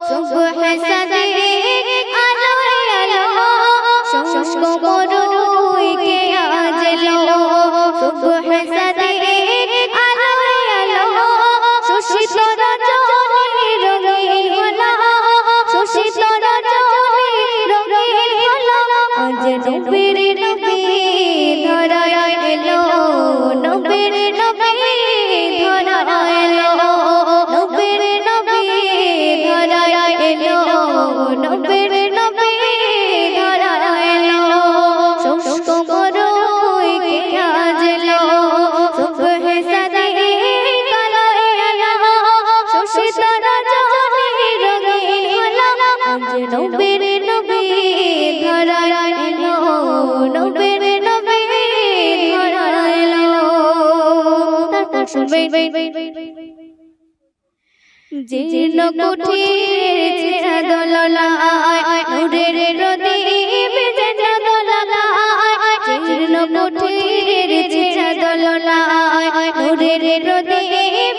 সুবহ সাদিক জীর্ণ কুঠির ছেঁড়া দোলনায় নূরের প্রদীপ যেন দোলনায় জীর্ণ কুঠির ছেঁড়া দোলনায় নূরের প্রদীপ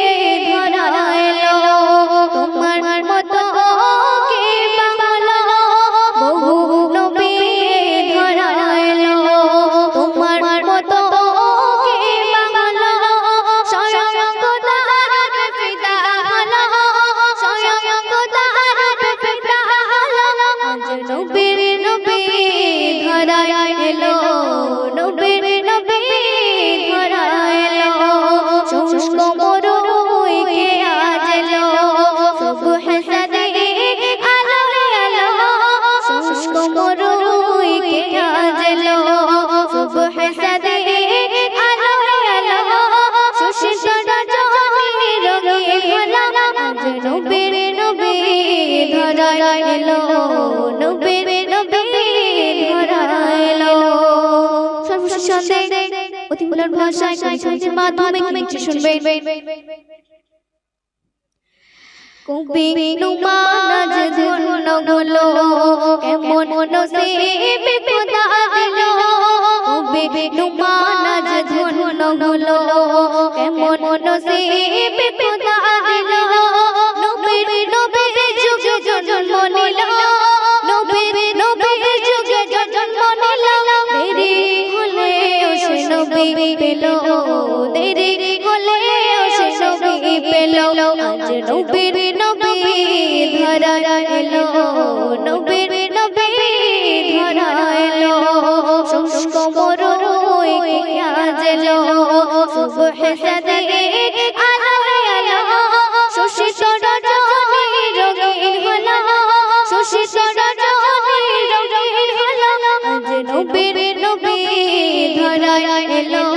ধরা এলো, নবীর নবী ধরা এলো। শুষ্ক মরুই আজ এলো, সুবহ সাদিক আলো আলো। শুষ্ক মরুই আজ এলো, সুবহ সাদিক আলো। আলো সুশীত রজনী রঙিন আজ নবীর নবী ধরা এলো, নবীর অতি মূল্য ভাষায় কবিতার মাধ্যমে কিছু শুনবেন। কবি নুমানাজ ধন্য গলো কেমন নসিবে খোদা দিল কবি নুমানাজ ধন্য গলো কেমন নসিবে খোদা দিল পেল আজ নবীর নবী ধরা এলো, নবীর নবী ধরা এলো। শুষ্ক মরুই আজ এলো। সুবহ সাদিক নবীর নবী ধরা এলো